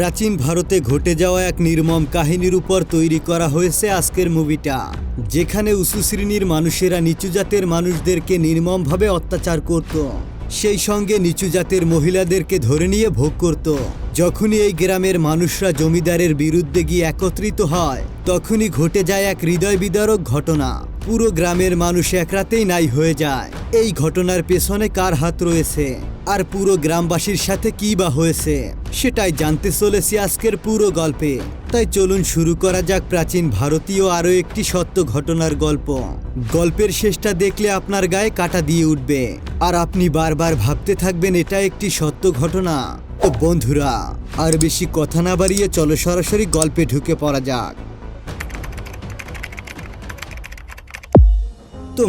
প্রাচীন ভারতে ঘটে যাওয়া এক নির্মম কাহিনীর উপর তৈরি করা হয়েছে আজকের মুভিটা, যেখানে উঁচু শ্রেণির মানুষেরা নিচু জাতের মানুষদেরকে নির্মমভাবে অত্যাচার করত। সেই সঙ্গে নিচু জাতের মহিলাদেরকে ধরে নিয়ে ভোগ করত। যখনই এই গ্রামের মানুষরা জমিদারের বিরুদ্ধে গিয়ে একত্রিত হয়, তখনই ঘটে যায় এক হৃদয় বিদারক ঘটনা। পুরো গ্রামের মানুষ এক রাতেই নাই হয়ে যায়। এই ঘটনার পেছনে কার হাত রয়েছে? আর পুরো গ্রামবাসীর সাথে কি বা হয়েছে? সেটাই জানতে চলেছি আজকের পুরো গল্পে। তাই চলুন শুরু করা যাক প্রাচীন ভারতীয় আরও একটি সত্য ঘটনার গল্প। গল্পের শেষটা দেখলে আপনার গায়ে কাটা দিয়ে উঠবে। আর আপনি বারবার ভাবতে থাকবেন, এটা একটি সত্য ঘটনা। তো বন্ধুরা, আর বেশি কথা না বাড়িয়ে চলো সরাসরি গল্পে ঢুকে পড়া যাক।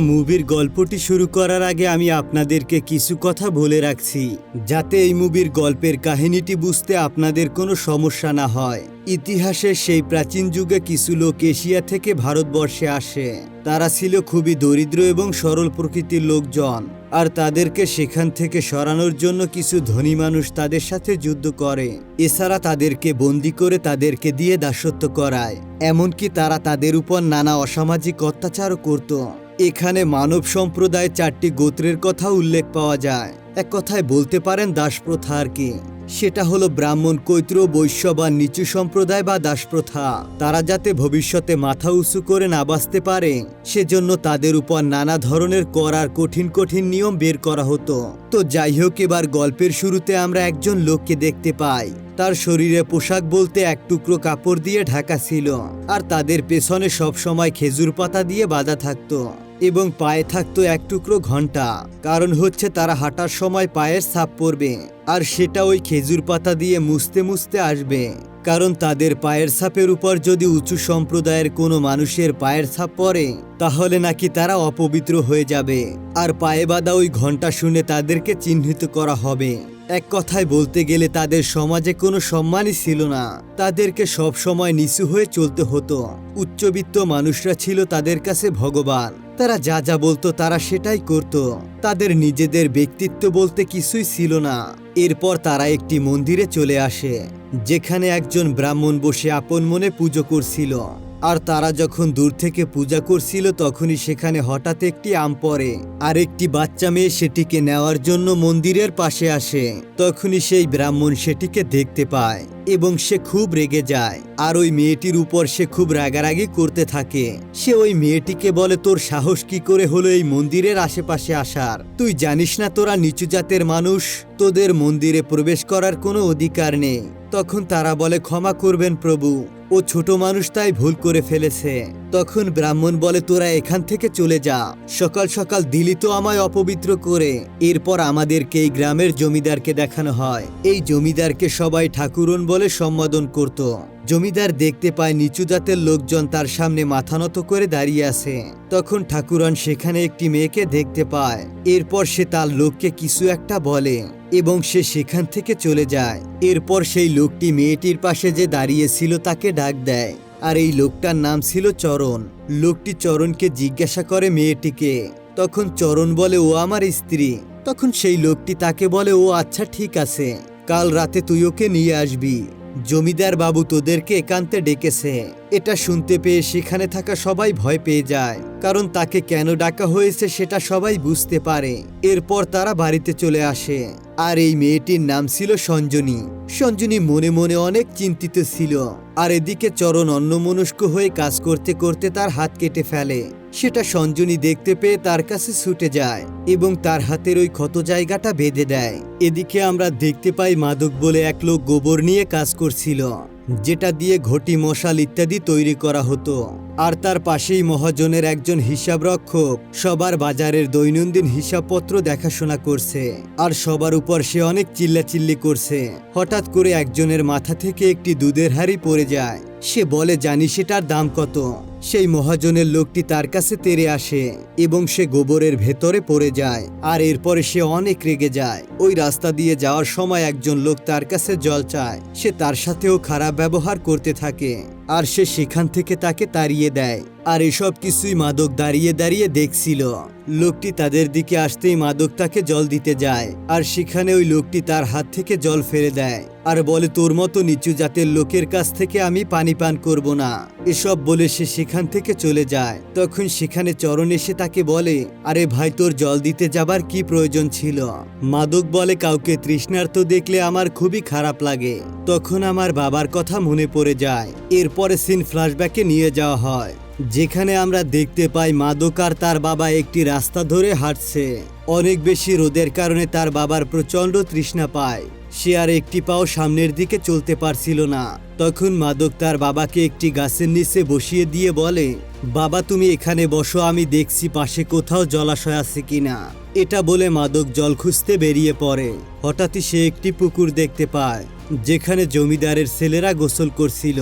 মুভির গল্পটি শুরু করার আগে আমি আপনাদেরকে কিছু কথা বলে রাখছি, যাতে এই মুভির গল্পের কাহিনীটি বুঝতে আপনাদের কোনো সমস্যা না হয়। ইতিহাসের সেই প্রাচীন যুগে কিছু লোক এশিয়া থেকে ভারতবর্ষে আসে। তারা ছিল খুবই দরিদ্র এবং সরল প্রকৃতির লোকজন, আর তাদেরকে সেখান থেকে সরানোর জন্য কিছু ধনী মানুষ তাদের সাথে যুদ্ধ করে। এছাড়া তাদেরকে বন্দি করে তাদেরকে দিয়ে দাসত্ব করায়। এমনকি তারা তাদের উপর নানা অসামাজিক অত্যাচারও করত। এখানে মানব সম্প্রদায় চারটি গোত্রের কথা উল্লেখ পাওয়া যায়। এক কথায় বলতে পারেন দাসপ্রথা আর কি। সেটা হলো ব্রাহ্মণ, কৈত্র, বৈশ্য বা নিচু সম্প্রদায় বা দাসপ্রথা। তারা যাতে ভবিষ্যতে মাথা উঁচু করে না বাঁচতে পারে, সেজন্য তাদের উপর নানা ধরনের কর আর কঠিন কঠিন নিয়ম বের করা হতো। তো যাই হোক, এবার গল্পের শুরুতে আমরা একজন লোককে দেখতে পাই। তার শরীরে পোশাক বলতে এক টুকরো কাপড় দিয়ে ঢাকা ছিল, আর তাদের পেছনে সব সময় খেজুর পাতা দিয়ে বাঁধা থাকতো। এবং পায়ে থাকতো এক টুকরো ঘণ্টা। কারণ হচ্ছে তারা হাঁটার সময় পায়ের ছাপ পড়বে, আর সেটা ওই খেজুর পাতা দিয়ে মুছতে মুছতে আসবে। কারণ তাদের পায়ের ছাপের উপর যদি উঁচু সম্প্রদায়ের কোনো মানুষের পায়ের ছাপ পড়ে, তাহলে নাকি তারা অপবিত্র হয়ে যাবে। আর পায়ে বাঁধা ওই ঘণ্টা শুনে তাদেরকে চিহ্নিত করা হবে। এক কথায় বলতে গেলে তাদের সমাজে কোনো সম্মানই ছিল না। তাদেরকে সব সময় নিচু হয়ে চলতে হতো। উচ্চবিত্ত মানুষরা ছিল তাদের কাছে ভগবান। তারা যা যা বলতো তারা সেটাই করত। তাদের নিজেদের ব্যক্তিত্ব বলতে কিছুই ছিল না। এরপর তারা একটি মন্দিরে চলে আসে, যেখানে একজন ব্রাহ্মণ বসে আপন মনে পুজো করছিল। আর তারা যখন দূর থেকে পূজা করছিল, তখনই সেখানে হঠাৎ একটি আম পড়ে। আর একটি বাচ্চা মেয়ে সেটিকে নেওয়ার জন্য মন্দিরের পাশে আসে। তখনই সেই ব্রাহ্মণ সেটিকে দেখতে পায় এবং সে খুব রেগে যায়। আর ওই মেয়েটির উপর সে খুব রাগারাগি করতে থাকে। সে ওই মেয়েটিকে বলে, তোর সাহস কি করে হলো এই মন্দিরের আশেপাশে আসার? তুই জানিস না তোরা নিচু জাতের মানুষ? তোদের মন্দিরে প্রবেশ করার কোনো অধিকার নেই। তখন তারা বলে, ক্ষমা করবেন প্রভু। ও ছোট মানুষ তাই ভুল করে ফেলেছে। তখন ব্রাহ্মণ বলে, তোরা এখান থেকে চলে যা। সকাল সকাল দিলি তো আমায় অপবিত্র করে। এরপর আমাদেরকে এই গ্রামের জমিদারকে দেখানো হয়। এই জমিদারকে সবাই ঠাকুরন বলে সম্বোধন করত। জমিদার দেখতে পায় নিচু জাতের লোকজন তার সামনে মাথা নত করে দাঁড়িয়ে আছে। তখন ঠাকুরন সেখানে একটি মেয়েকে দেখতে পায়। এরপর সে তার লোককে কিছু একটা বলে এবং সে সেখান থেকে চলে যায়। এরপর সেই লোকটি মেয়েটির পাশে যে দাঁড়িয়েছিল তাকে ডাক দেয়। আর এই লোকটার নাম ছিল চরণ। লোকটি চরণকে জিজ্ঞাসা করে মেয়েটিকে, তখন চরণ বলে, ও আমার স্ত্রী। তখন সেই লোকটি তাকে বলে, ও আচ্ছা ঠিক আছে। কাল রাতে তুই ওকে নিয়ে আসবি। জমিদার বাবু তোদেরকে একান্তে ডেকেছে। এটা শুনতে পেয়ে সেখানে থাকা সবাই ভয় পেয়ে যায়। কারণ তাকে কেন ডাকা হয়েছে সেটা সবাই বুঝতে পারে। এরপর তারা বাড়িতে চলে আসে। আর এই মেয়েটির নাম ছিল সঞ্জনী। সঞ্জনী মনে মনে অনেক চিন্তিত ছিল। আর এদিকে চরণ অন্যমনস্ক হয়ে কাজ করতে করতে তার হাত কেটে ফেলে। সেটা সঞ্জনী দেখতে পেয়ে তার কাছে ছুটে যায় এবং তার হাতের ওই ক্ষত জায়গাটা বেঁধে দেয়। এদিকে আমরা দেখতে পাই মাদক বলে এক লোক গোবর নিয়ে কাজ করছিল, যেটা দিয়ে ঘটি, মশাল ইত্যাদি তৈরি করা হতো। আর তার পাশেই মহাজনের একজন হিসাব রক্ষক সবার বাজারের দৈনন্দিন হিসাবপত্র দেখাশোনা করছে, আর সবার উপর সে অনেক চিল্লাচিল্লি করছে। হঠাৎ করে একজনের মাথা থেকে একটি দুধের হাড়ি পড়ে যায়। সে বলে, জানি সেটার দাম কত। সেই মহাজনের লোকটি তার কাছে তেরে আসে এবং সে গোবরের ভেতরে পড়ে যায়, আর এরপরে সে অনেক রেগে যায়। ওই রাস্তা দিয়ে যাওয়ার সময় একজন লোক তার কাছে জল চায়, সে তার সাথেও খারাপ ব্যবহার করতে থাকে, আর সে সেখান থেকে তাকে তাড়িয়ে দেয়। আর এসব কিছুই মাদক দাঁড়িয়ে দাঁড়িয়ে দেখছিল। লোকটি তাদের দিকে আসতেই মাদক তাকে জল দিতে যায়, আর সেখানে ওই লোকটি তার হাত থেকে জল ফেলে দেয়, আর বলে, তোর মতো নিচু জাতের লোকের কাছ থেকে আমি পানি পান করব না। এসব বলে সে সেখান থেকে চলে যায়। তখন সেখানে চরণ এসে তাকে বলে, আরে ভাই, তোর জল দিতে যাবার কি প্রয়োজন ছিল? মাদক বলে, কাউকে তৃষ্ণার্ত দেখলে আমার খুবই খারাপ লাগে। তখন আমার বাবার কথা মনে পড়ে যায়। এরপরে সিন ফ্ল্যাশব্যাকে নিয়ে যাওয়া হয়। যেখানে আমরা দেখতে পাই মাদক আর তার বাবা একটি রাস্তা ধরে হাঁটছে। অনেক বেশি রোদের কারণে তার বাবার প্রচণ্ড তৃষ্ণা পায়। সে আর একটি পাও সামনের দিকে চলতে পারছিল না। তখন মাদক তার বাবাকে একটি গাছের নিচে বসিয়ে দিয়ে বলে, বাবা, তুমি এখানে বসো, আমি দেখছি পাশে কোথাও জলাশয় আছে কিনা। এটা বলে মাদক জল খুঁজতে বেরিয়ে পড়ে। হঠাৎই সে একটি পুকুর দেখতে পায়, যেখানে জমিদারের ছেলেরা গোসল করছিল।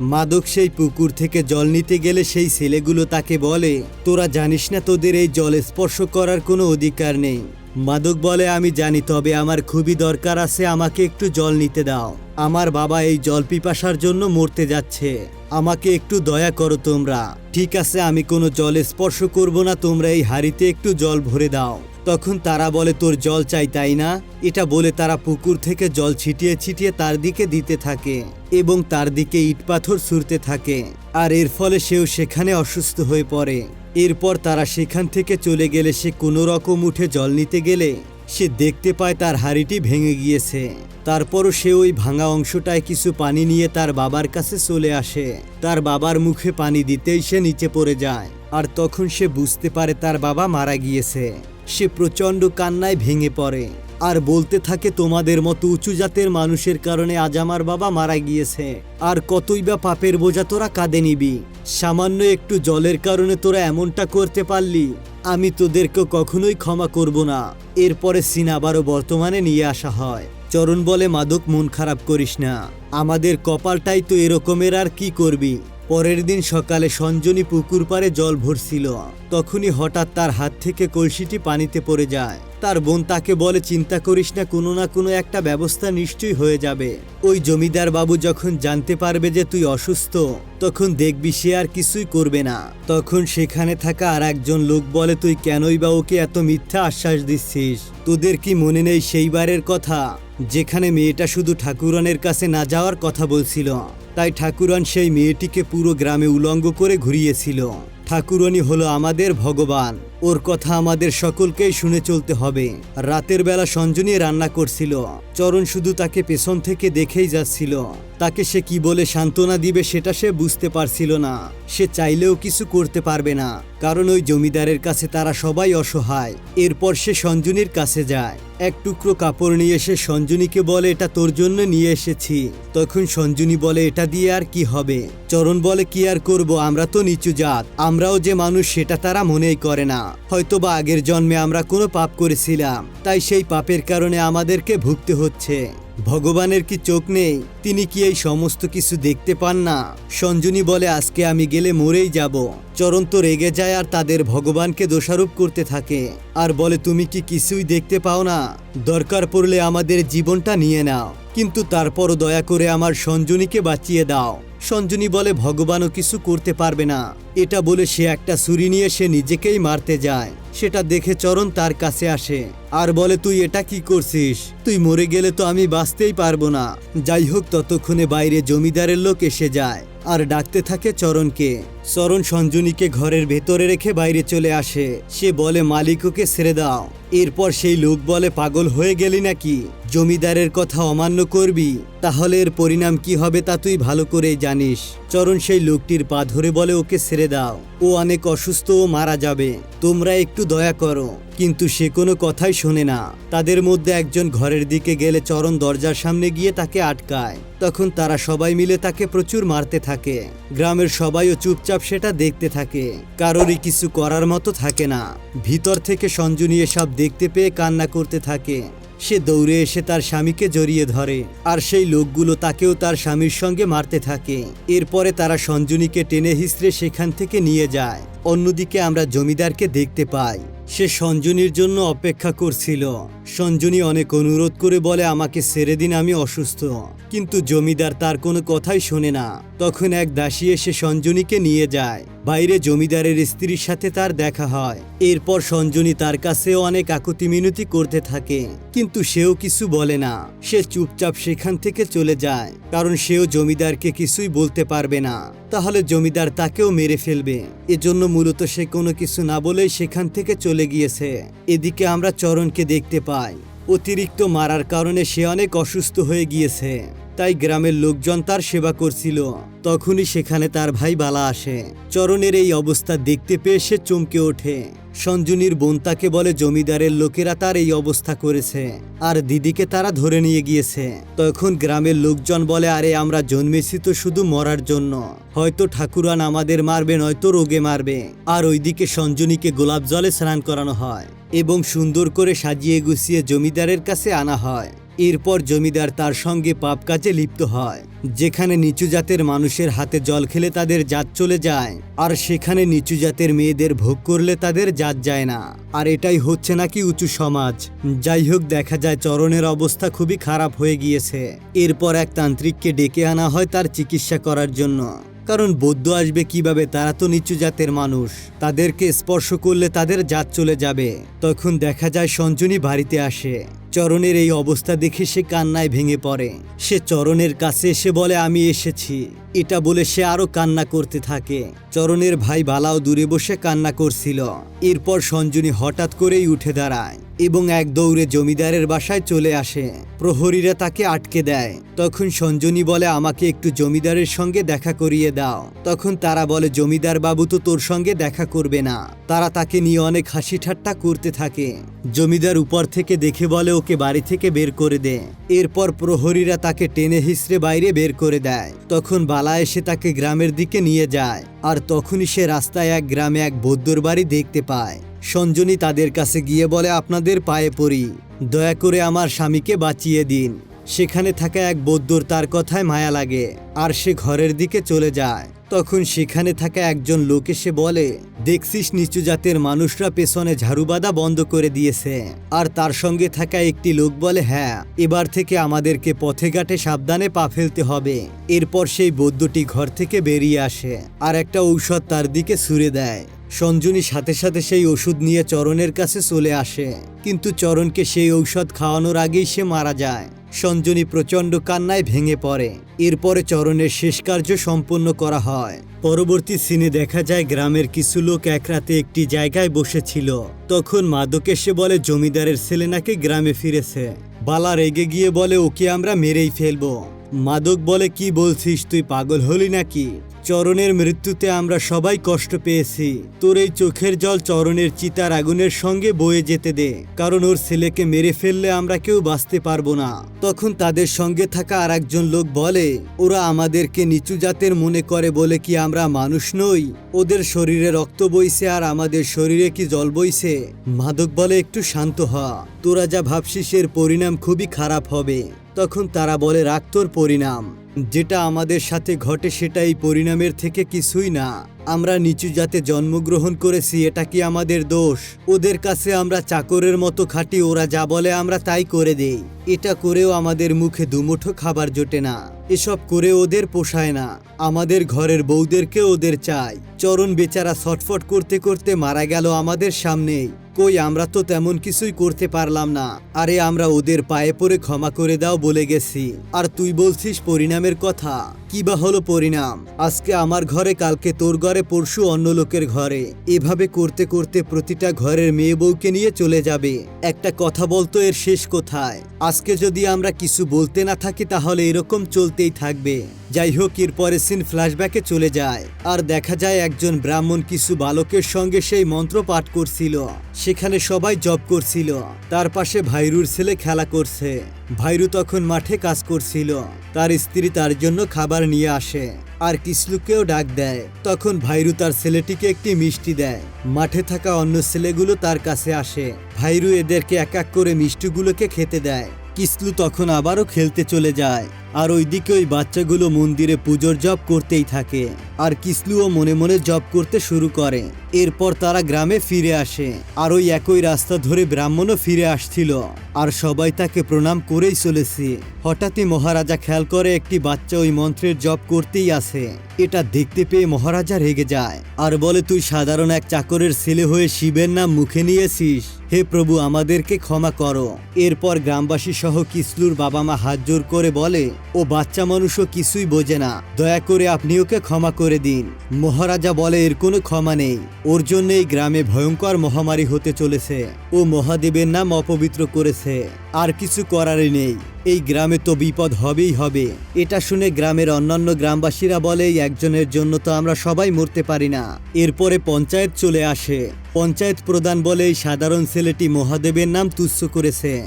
মাদক সেই পুকুর থেকে জল নিতে গেলে সেই ছেলেগুলো তাকে বলে, তোরা জানিস না তোদের এই জল স্পর্শ করার কোনো অধিকার নেই। মাদক বলে, আমি জানি, তবে আমার খুবই দরকার আছে আমাকে একটু জল নিতে দাও। আমার বাবা এই জল পিপাসার জন্য মরতে যাচ্ছে। আমাকে একটু দয়া করো তোমরা। ঠিক আছে, আমি কোনো জল স্পর্শ করব না, তোমরা এই হাড়িতে একটু জল ভরে দাও। তখন তারা বলে, তোর জল চাই তাই না? এটা বলে তারা পুকুর থেকে জল ছিটিয়ে ছিটিয়ে তার দিকে দিতে থাকে এবং তার দিকে ইট পাথর ছুঁড়তে থাকে। আর এর ফলে সেও সেখানে অসুস্থ হয়ে পড়ে। এরপর তারা সেখান থেকে চলে গেলে সে কোনো রকম উঠে জল নিতে গেলে সে দেখতে পায় তার হাড়িটি ভেঙে গিয়েছে। তারপরও সে ওই ভাঙা অংশটায় কিছু পানি নিয়ে তার বাবার কাছে চলে আসে। তার বাবার মুখে পানি দিতেই সে নিচে পড়ে যায়। আর তখন সে বুঝতে পারে তার বাবা মারা গিয়েছে। সে প্রচণ্ড কান্নায় ভেঙে পড়ে। আর বলতে থাকে, তোমাদের মতো উঁচু জাতের মানুষের কারণে আজ আমার বাবা মারা গিয়েছে। আর কতই বা পাপের বোঝা তোরা কাঁদে নিবি। সামান্য একটু জলের কারণে তোরা এমনটা করতে পারলি। আমি তোদেরকে কখনোই ক্ষমা করব না। এরপরে সিন আবারও বর্তমানে নিয়ে আসা হয়। চরণ বলে, মাদক মন খারাপ করিস না। আমাদের কপালটাই তো এরকমের, আর কি করবি? পরের দিন সকালে সঞ্জনী পুকুর পাড়ে জল ভরছিল। তখনই হঠাৎ তার হাত থেকে কলসিটি পানিতে পড়ে যায়। তার বোন তাকে বলে, চিন্তা করিস না, কোনো না কোনো একটা ব্যবস্থা নিশ্চয়ই হয়ে যাবে। ওই জমিদার বাবু যখন জানতে পারবে যে তুই অসুস্থ, তখন দেখবি সে আর কিছুই করবে না। তখন সেখানে থাকা আর একজন লোক বলে, তুই কেনই বা ওকে এত মিথ্যা আশ্বাস দিচ্ছিস? তোদের কি মনে নেই সেইবারের কথা? যেখানে মেয়েটা শুধু ঠাকুরানের কাছে না যাওয়ার কথা বলছিল, তাই ঠাকুরান সেই মেয়েটিকে পুরো গ্রামে উলঙ্গ করে ঘুরিয়েছিল। ঠাকুরানি হলো আমাদের ভগবান। ওর কথা আমাদের সকলকেই শুনে চলতে হবে। রাতের বেলা সঞ্জনী রান্না করছিল। চরণ শুধু তাকে পেছন থেকে দেখেই যাচ্ছিল। তাকে সে কি বলে সান্ত্বনা দিবে সেটা সে বুঝতে পারছিল না। সে চাইলেও কিছু করতে পারবে না, কারণ ওই জমিদারের কাছে তারা সবাই অসহায়। এরপর সে সঞ্জনীর কাছে যায়। এক টুকরো কাপড় নিয়ে এসে সঞ্জনীকে বলে, এটা তোর জন্য নিয়ে এসেছি। তখন সঞ্জনী বলে, এটা দিয়ে আর কি হবে? চরণ বলে, কি আর করব? আমরা তো নিচু জাত। আমরাও যে মানুষ, সেটা তারা মনেই করে না। হয়তোবা আগের জন্মে আমরা কোনো পাপ করেছিলাম, তাই সেই পাপের কারণে আমাদেরকে ভুগতে হচ্ছে। ভগবানের কি চোখ নেই? তিনি কি এই সমস্ত কিছু দেখতে পান না? সঞ্জনী বলে, আজকে আমি গেলে মরেই যাব। চরণ তো রেগে যায় আর তাদের ভগবানকে দোষারোপ করতে থাকে। আর বলে, তুমি কি কিছুই দেখতে পাও না? দরকার পড়লে আমাদের জীবনটা নিয়ে নাও। কিন্তু তারপরও দয়া করে আমার সঞ্জনীকে বাঁচিয়ে দাও। সঞ্জনী বলে ভগবানও কিছু করতে পারবে না। এটা বলে সে একটা ছুরি নিয়ে সে নিজেকেই মারতে যায়। সেটা দেখে চরণ তার কাছে আসে। আর বলে, তুই এটা কি করছিস? তুই মরে গেলে তো আমি বাঁচতেই পারব না। যাই হোক, ততক্ষণে বাইরে জমিদারের লোক এসে যায়। আর ডাকতে থাকে চরণকে। চরণ সঞ্জনীকে ঘরের ভেতরে রেখে বাইরে চলে আসে। সে বলে, মালিককে ছেড়ে দাও। এরপর সেই লোক বলে, পাগল হয়ে গেলি নাকি? জমিদারের কথা অমান্য করবি? তাহলে এর পরিণাম কি হবে তা তুই ভালো করেই জানিস। চরণ সেই লোকটির পা ধরে বলে, ওকে ছেড়ে দাও। ও অনেক অসুস্থ ও মারা যাবে। তোমরা একটু দয়া করো। কিন্তু সে কোনো কথাই শোনে না। তাদের মধ্যে একজন ঘরের দিকে গেলে চরণ দরজার সামনে গিয়ে তাকে আটকায়। তখন তারা সবাই মিলে তাকে প্রচুর মারতে থাকে। গ্রামের সবাইও চুপচাপ সেটা দেখতে থাকে, কারোরই কিছু করার মতো থাকে না। ভিতর থেকে সঞ্জনী এসব দেখতে পেয়ে কান্না করতে থাকে। সে দৌড়ে এসে তার স্বামীকে জড়িয়ে ধরে, আর সেই লোকগুলো তাকেও তার স্বামীর সঙ্গে মারতে থাকে। এরপরে তারা সঞ্জনীকে টেনে হিসড়ে সেখান থেকে নিয়ে যায়। অন্যদিকে আমরা জমিদারকে দেখতে পাই। সে সঞ্জনীর জন্য অপেক্ষা করছিল। সঞ্জনী অনেক অনুরোধ করে বলে, আমাকে ছেড়ে দিন, আমি অসুস্থ। কিন্তু জমিদার তার কোনো কথাই শোনে না। তখন এক দাসী এসে সঞ্জনীকে নিয়ে যায়। বাইরে জমিদারের স্ত্রীর সাথে তার দেখা হয়। এরপর সঞ্জনী তার কাছেও অনেক আকুতি মিনতি করতে থাকে। কিন্তু সেও কিছু বলে না। সে চুপচাপ সেখান থেকে চলে যায়। কারণ সেও জমিদারকে কিছুই বলতে পারবে না। তাহলে জমিদার তাকেও মেরে ফেলবে। এজন্য মূলত সে কোনো কিছু না বলেই সেখান থেকে চলে গিয়েছে। এদিকে আমরা চরণকে দেখতে পাই। অতিরিক্ত মারার কারণে সে অনেক অসুস্থ হয়ে গিয়েছে। তাই গ্রামের লোকজন তার সেবা করছিল। তখনই সেখানে তার ভাই বালা আসে। চরণের এই অবস্থা দেখতে পেয়ে সে চমকে ওঠে। সঞ্জুনির বোন তাকে বলে জমিদারের লোকেরা তার এই অবস্থা করেছে। আর দিদিকে তারা ধরে নিয়ে গিয়েছে। তখন গ্রামের লোকজন বলে, আরে, আমরা জন্মেছি তো শুধু মরার জন্য। হয়তো ঠাকুরান আমাদের মারবে নয়তো রোগে মারবে। আর ওইদিকে সঞ্জনীকে গোলাপ জলে স্নান করানো হয় এবং সুন্দর করে সাজিয়ে গুছিয়ে জমিদারের কাছে আনা হয়। এরপর জমিদার তার সঙ্গে পাপ কাজে লিপ্ত হয়। যেখানে নিচু জাতের মানুষের হাতে জল খেলে তাদের জাত চলে যায়, আর সেখানে নিচু জাতের মেয়েদের ভোগ করলে তাদের জাত যায় না। আর এটাই হচ্ছে নাকি উঁচু সমাজ। যাই হোক, দেখা যায় চরণের অবস্থা খুবই খারাপ হয়ে গিয়েছে। এরপর এক তান্ত্রিককে ডেকে আনা হয় তার চিকিৎসা করার জন্য। কারণ বৌদ্ধ আসবে কীভাবে তারা তো নিচু জাতের মানুষ। তাদেরকে স্পর্শ করলে তাদের জাত চলে যাবে। তখন দেখা যায় সঞ্জনী বাড়িতে আসে। চরণের এই অবস্থা দেখে সে কান্নায় ভেঙে পড়ে। সে চরণের কাছে এসে বলে, আমি এসেছি। এটা বলে সে আরও কান্না করতে থাকে। চরণের ভাই বালাও দূরে বসে কান্না করছিল। এরপর সঞ্জনী হঠাৎ করেই উঠে দাঁড়ায়। এবং এক দৌড়ে জমিদারের বাসায় চলে আসে। প্রহরীরা তাকে আটকে দেয়। তখন সঞ্জনী বলে, আমাকে একটু জমিদারের সঙ্গে দেখা করিয়ে দাও। তখন তারা বলে, জমিদার বাবু তো তোর সঙ্গে দেখা করবে না। তারা তাকে নিয়ে অনেক হাসি ঠাট্টা করতে থাকে। জমিদার উপর থেকে দেখে বলে, ওকে বাড়ি থেকে বের করে দে। এরপর প্রহরীরা তাকে টেনে হিসড়ে বাইরে বের করে দেয়। তখন বালা এসে তাকে গ্রামের দিকে নিয়ে যায়। আর তখনই সে রাস্তায় এক গ্রামে এক বৌদ্ধর বাড়ি দেখতে পায়। সঞ্জনী তাদের কাছে গিয়ে বলে, আপনাদের পায়ে পড়ি। দয়া করে আমার স্বামীকে বাঁচিয়ে দিন। সেখানে থাকা এক বৌদ্ধর তার কথায় মায়া লাগে, আর সে ঘরের দিকে চলে যায়। তখন সেখানে থাকা একজন লোক এসে বলে, দেখছিস নিচু জাতের মানুষরা পেছনে ঝাড়ুবাদা বন্ধ করে দিয়েছে। আর তার সঙ্গে থাকা একটি লোক বলে হ্যাঁ এবার থেকে আমাদেরকে পথে ঘাটে সাবধানে পা ফেলতে হবে। এরপর সেই বৌদ্ধটি ঘর থেকে বেরিয়ে আসে আর একটা ঔষধ তার দিকে ছুঁড়ে দেয়। সঞ্জনী সাথে সাথে সেই ওষুধ নিয়ে চরণের কাছে চলে আসে। কিন্তু চরণকে সেই ঔষধ খাওয়ানোর আগেই সে মারা যায়। সঞ্জনী প্রচণ্ড কান্নায় ভেঙে পড়ে। এরপরে চরণের শেষ কার্য সম্পন্ন করা হয়। পরবর্তী সিনে দেখা যায় গ্রামের কিছু লোক এক রাতে একটি জায়গায় বসেছিল। তখন মাদক এসে বলে, জমিদারের ছেলে নাকি গ্রামে ফিরেছে। বালা রেগে গিয়ে বলে, ওকে আমরা মেরেই ফেলব। মাদক বলে, কি বলছিস? তুই পাগল হলি নাকি? চরণের মৃত্যুতে আমরা সবাই কষ্ট পেয়েছি। তোর এই চোখের জল চরণের চিতার আগুনের সঙ্গে বয়ে যেতে দে, কারণ ওর ছেলেকে মেরে ফেললে আমরা কেউ বাঁচতে পারব না। তখন তাদের সঙ্গে থাকা আর একজন লোক বলে, ওরা আমাদেরকে নিচু জাতের মনে করে বলে কি আমরা মানুষ নই? ওদের শরীরে রক্ত বইছে আর আমাদের শরীরে কি জল বইছে? মাদক বলে, একটু শান্ত হ। তোরা যা ভাবছিস এর পরিণাম খুবই খারাপ হবে। তখন তারা বলে রাগ তোর পরিণাম। যেটা আমাদের সাথে ঘটে সেটা এই পরিণামের থেকে কিছুই না। আমরা নিচু জাতে জন্মগ্রহণ করেছি, এটা কি আমাদের দোষ? ওদের কাছে আমরা চাকরের মতো খাটি, ওরা যা বলে আমরা তাই করে দেই। এটা করেও আমাদের মুখে দুমুঠো খাবার জোটে না। এসব করে ওদের পোষায় না। আমাদের ঘরের বউদেরকে ওদের চাই। চরণ বেচারা ছটফট করতে করতে মারা গেল আমাদের সামনেই। কই আমরা তো তেমন কিছুই করতে পারলাম না। আরে আমরা ওদের পায়ে পড়ে ক্ষমা করে দাও বলে গেছি। আর তুই বলছিস পরিণামের কথা। কি বা হলো পরিণাম? আজকে আমার ঘরে, কালকে তোর ঘরে, পরশু অন্য লোকের ঘরে। এভাবে করতে করতে প্রতিটা ঘরের মেয়ে বউকে নিয়ে চলে যাবে। একটা কথা বলতো এর শেষ কোথায়? আজকে যদি আমরা কিছু বলতে না থাকি, তাহলে এরকম চলতেই থাকবে। যাই হোক এরপরে সিন ফ্ল্যাশব্যাকে চলে যায়। আর দেখা যায় একজন ব্রাহ্মণ কিছু বালকের সঙ্গে সেই মন্ত্র পাঠ করছিল। সেখানে সবাই জব করছিল। তার পাশে ভাইরুর ছেলে খেলা করছে। ভাইরু তখন মাঠে কাজ করছিল। তার স্ত্রী তার জন্য খাবার নিয়ে আসে। আর কিসলুকেও ডাক দেয়। তখন ভাইরু তার ছেলেটিকে একটি মিষ্টি দেয়। মাঠে থাকা অন্য ছেলেগুলো তার কাছে আসে। ভাইরু এদেরকে এক এক করে মিষ্টিগুলোকে খেতে দেয়। কিসলু তখন আবারও খেলতে চলে যায়। আর ওইদিকে ওই বাচ্চাগুলো মন্দিরে পুজোর জব করতেই থাকে। আর কিসলুও মনে মনে জব করতে শুরু করে। এরপর তারা গ্রামে ফিরে আসে। আর ওই একই রাস্তা ধরে ব্রাহ্মণও ফিরে আসছিল। আর সবাই তাকে প্রণাম করেই চলেছে। হঠাৎই মহারাজা খেয়াল করে একটি বাচ্চা ওই মন্ত্রের জব করতেই আসে এটা দেখতে পেয়ে মহারাজা রেগে যায়। আর বলে, তুই সাধারণ এক চাকরের ছেলে হয়ে শিবের নাম মুখে নিয়েছিস। হে প্রভু, আমাদেরকে ক্ষমা করো। এরপর গ্রামবাসী সহ কিসলুর বাবা মা হাত জোর করে বলে ও বাচ্চা মানুষও কিছুই বোঝে না। দয়া করে আপনি ওকে ক্ষমা করে দিন। মহারাজা বলে, এর কোনো ক্ষমা নেই। ওর জন্য এই গ্রামে ভয়ঙ্কর মহামারী হতে চলেছে। ও মহাদেবের নাম অপবিত্র করেছে। আর কিছু করারই নেই। এই গ্রামে তো বিপদ হবেই হবে। এটা শুনে গ্রামের অন্যান্য গ্রামবাসীরা বলে, একজনের জন্য তো আমরা সবাই মরতে পারি না। এরপরে পঞ্চায়েত চলে আসে। পঞ্চায়েত প্রধান বলে, সাধারণ ছেলেটি মহাদেবের নাম তুচ্ছ করেছে।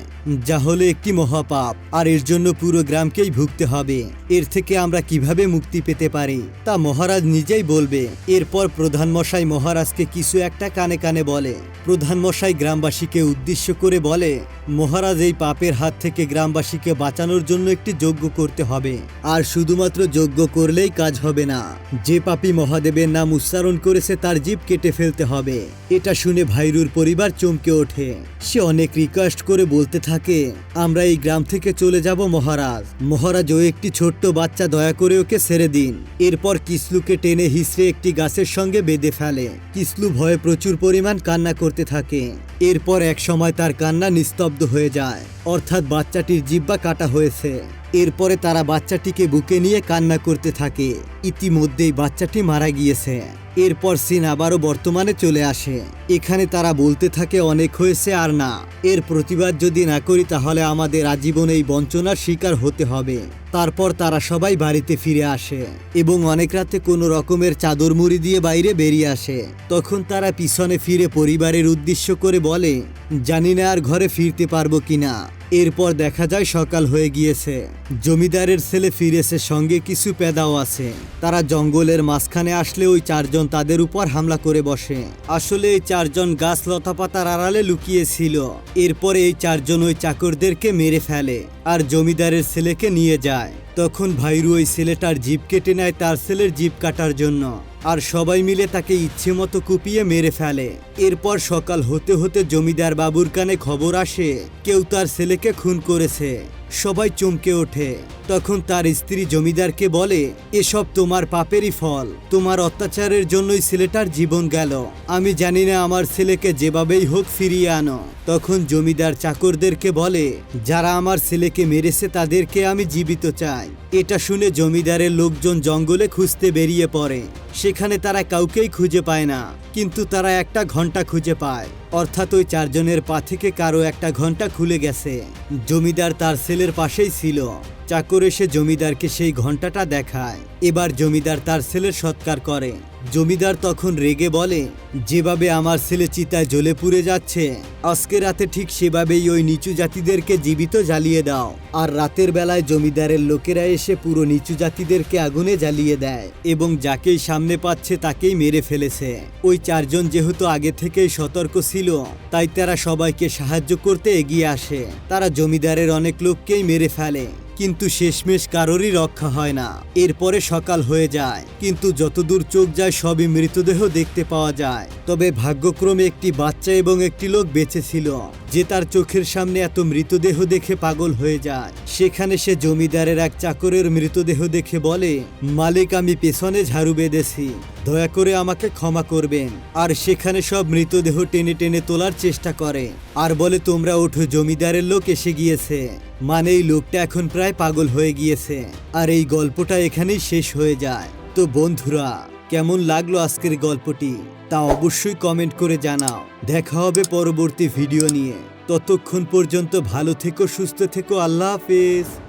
যা হলো একটি মহাপাপ, আর এর জন্য পুরো গ্রামকেই ভুগতে হবে। এর থেকে আমরা কীভাবে মুক্তি পেতে পারি? তা মহারাজ নিজেই বলবে। এরপর প্রধান মশাই মহারাজকে কিছু একটা কানে কানে বলে। প্রধান মশাই গ্রামবাসীকে উদ্দেশ্য করে বলে, মহারাজ, এই পাপের হাত থেকে গ্রামবাসীকে বাঁচানোর জন্য একটি যজ্ঞ করতে হবে। আর শুধুমাত্র যজ্ঞ করলেই কাজ হবে না। যে পাপী মহাদেবের নাম উচ্চারণ করেছে তার জীব কেটে ফেলতে হবে। এটা শুনে ভাইরুর পরিবার চমকে ওঠে। সে অনেক রিকোয়েস্ট করে বলতে থাকে, আমরা এই গ্রাম থেকে চলে যাব মহারাজ। মহারাজ ও একটি ছোট্ট বাচ্চা দয়া করে ওকে ছেড়ে দিন। এরপর কিসলুকে টেনে হিসড়ে একটি গাছের সঙ্গে বেঁধে ফেলে। কিসলু ভয়ে প্রচুর পরিমাণ কান্না করতে থাকে। এরপর এক সময় তার কান্না নিস্তব্ধ হয়ে যায়। অর্থাৎ বাচ্চাটির জিব্বা কাটা হয়েছে। এরপরে তারা বাচ্চাটিকে বুকে নিয়ে কান্না করতে থাকে। ইতিমধ্যেই বাচ্চাটি মারা গিয়েছে। এরপর সিন আবারও বর্তমানে চলে আসে। এখানে তারা বলতে থাকে, অনেক হয়েছে আর না। এর প্রতিবাদ যদি না করি, তাহলে আমাদের আজীবন এই বঞ্চনার শিকার হতে হবে। তারপর তারা সবাই বাড়িতে ফিরে আসে এবং অনেক রাতে কোনো রকমের চাদর মুড়ি দিয়ে বাইরে বেরিয়ে আসে। তখন তারা পিছনে ফিরে পরিবারের উদ্দেশ্য করে বলে, জানি না আর ঘরে ফিরতে পারব কিনা। এরপর দেখা যায় সকাল হয়ে গিয়েছে। জমিদারের ছেলে ফিরেছে সঙ্গে কিছু পেদাও আছে। তারা জঙ্গলের মাঝখানে আসলে ওই চারজন তাদের উপর হামলা করে বসে। আসলে এই চারজন গাছ লতাপাতার আড়ালে লুকিয়েছিল। এরপরে এই চারজন ওই চাকরদেরকে মেরে ফেলে আর জমিদারের ছেলেকে নিয়ে যায়। তখন ভাইরু ওই ছেলেটার জিপ কেটে নেয় তার ছেলের জিপ কাটার জন্য। আর সবাই মিলে তাকে ইচ্ছে মতো কুপিয়ে মেরে ফেলে। এরপর সকাল হতে হতে জমিদার বাবুর কানে খবর আসে, কেউ তার ছেলেকে খুন করেছে। সবাই চমকে ওঠে। তখন তার স্ত্রী জমিদারকে বলে, এসব তোমার পাপেরই ফল। তোমার অত্যাচারের জন্যই ছেলেটার জীবন গেল। আমি জানি না আমার ছেলেকে যেভাবেই হোক ফিরিয়ে আনো। তখন জমিদার চাকরদেরকে বলে, যারা আমার ছেলেকে মেরেছে তাদেরকে আমি জীবিত চাই। এটা শুনে জমিদারের লোকজন জঙ্গলে খুঁজতে বেরিয়ে পড়ে। সেখানে তারা কাউকেই খুঁজে পায় না। কিন্তু তারা একটা ঘণ্টা খুঁজে পায়। অর্থাৎ ওই চারজনের পা থেকে কারও একটা ঘণ্টা খুলে গেছে। জমিদার তার সেলের পাশেই ছিল। চাকর এসে জমিদারকে সেই ঘন্টাটা দেখায়। এবার জমিদার তার সেলের সৎকার করে। জমিদার তখন রেগে বলে, যেভাবে আমার ছেলে চিতায় জ্বলে পুড়ে যাচ্ছে, আজকে রাতে ঠিক সেভাবেই ওই নিচু জাতিদেরকে জীবিত জ্বালিয়ে দাও। আর রাতের বেলায় জমিদারের লোকেরা এসে পুরো নিচু জাতিদেরকে আগুনে জ্বালিয়ে দেয় এবং যাকেই সামনে পাচ্ছে তাকেই মেরে ফেলেছে। ওই চারজন যেহেতু আগে থেকেই সতর্ক ছিল, তাই তারা সবাইকে সাহায্য করতে এগিয়ে আসে। তারা জমিদারের অনেক লোককেই মেরে ফেলে। কিন্তু শেষমেশ কারোরই রক্ষা হয় না। এরপরে সকাল হয়ে যায়, কিন্তু যতদূর চোখ যায় সবই মৃতদেহ দেখতে পাওয়া যায়। তবে ভাগ্যক্রমে একটি বাচ্চা এবং একটি লোক বেঁচে ছিল। যে তার চোখের সামনে এত মৃতদেহ দেখে পাগল হয়ে যায়। সেখানে সে জমিদারের এক চাকরের মৃতদেহ দেখে বলে, মালিক, আমি পেছনে ঝাড়ু বেঁধেছি। দয়া করে আমাকে ক্ষমা করবেন। আর সেখানে সব মৃতদেহ টেনে টেনে তোলার চেষ্টা করে। আর বলে, তোমরা ওঠো, জমিদারের লোক এসে গিয়েছে। মানে এই লোকটা এখন প্রায় পাগল হয়ে গিয়েছে। আর এই গল্পটা এখানেই শেষ হয়ে যায়। তো বন্ধুরা, কেমন লাগল আজকের গল্পটি? তা অবশ্যই কমেন্ট করে জানাও। দেখা হবে পরবর্তী ভিডিও নিয়ে। ততক্ষণ পর্যন্ত ভালো থেকো, সুস্থ থেকো, আল্লাহ হাফেজ।